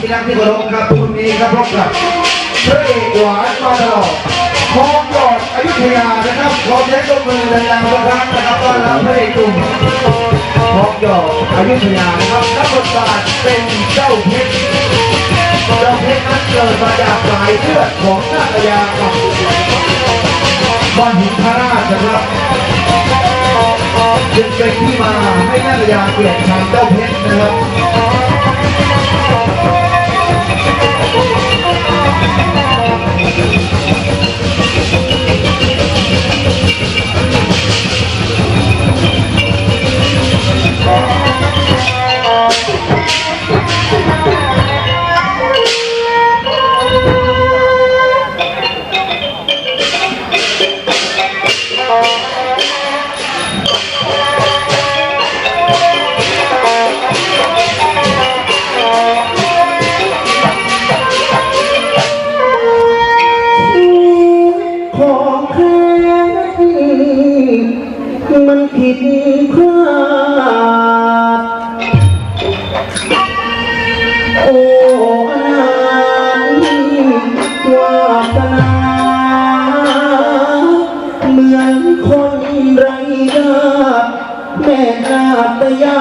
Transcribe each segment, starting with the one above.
ที่รักที่เคารพครับคุณนี้ครับพบกับพระเอกหวานมาตลอดทองหยอดอยุธยานะครับขอแจ้งตัวมือดังๆสักครั้งนะครับต้อนรับพระเอกหนุ่มทองหยอดอยุธยานะครับรับบทบาทเป็นเจ้าเพชรเจ้าเพชรนั้นเกิดมาจากสายเลือดของนาตยากับบ้านหินพระราชนะครับจึงเป็นที่มาให้นาตยาเกลียดชังเจ้าเพชรนะครับ มันผิดพลาด โอ้อนันต์วาสนาเหมือนคนไร้ญาติแม่นาตยา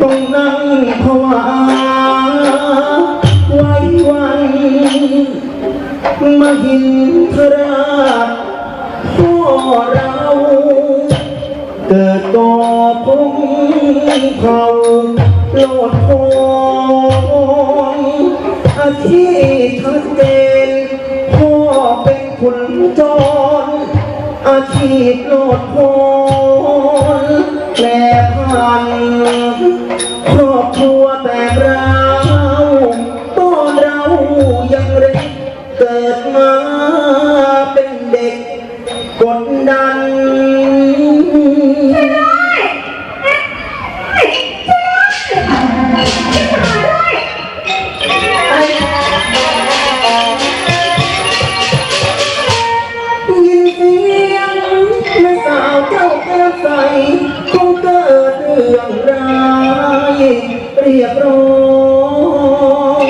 ต้องนั่งภาวาไว้วันมหินทรา เรา เกิดก่อพงเผาโลดโพงอาชีพชัดเจนพ่อเป็นขุนจร อาชีพโลดโพนแปรพันครอบครัวแตกร้าต้อนเรายังเล็กเกิดมา ดดันยินเสียงแม่สาวเจ้าแก้วใสคงเกิดเรื่องร้ายเรียบร้อย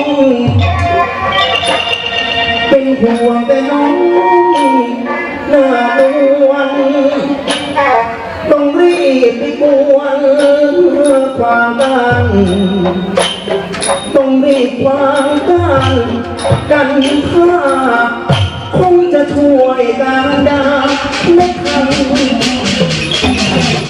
เป็นห่วงแต่น้องหน้า ต้องรีบวางกันกันท่าคงจะช่วยกันดาไม่ทัน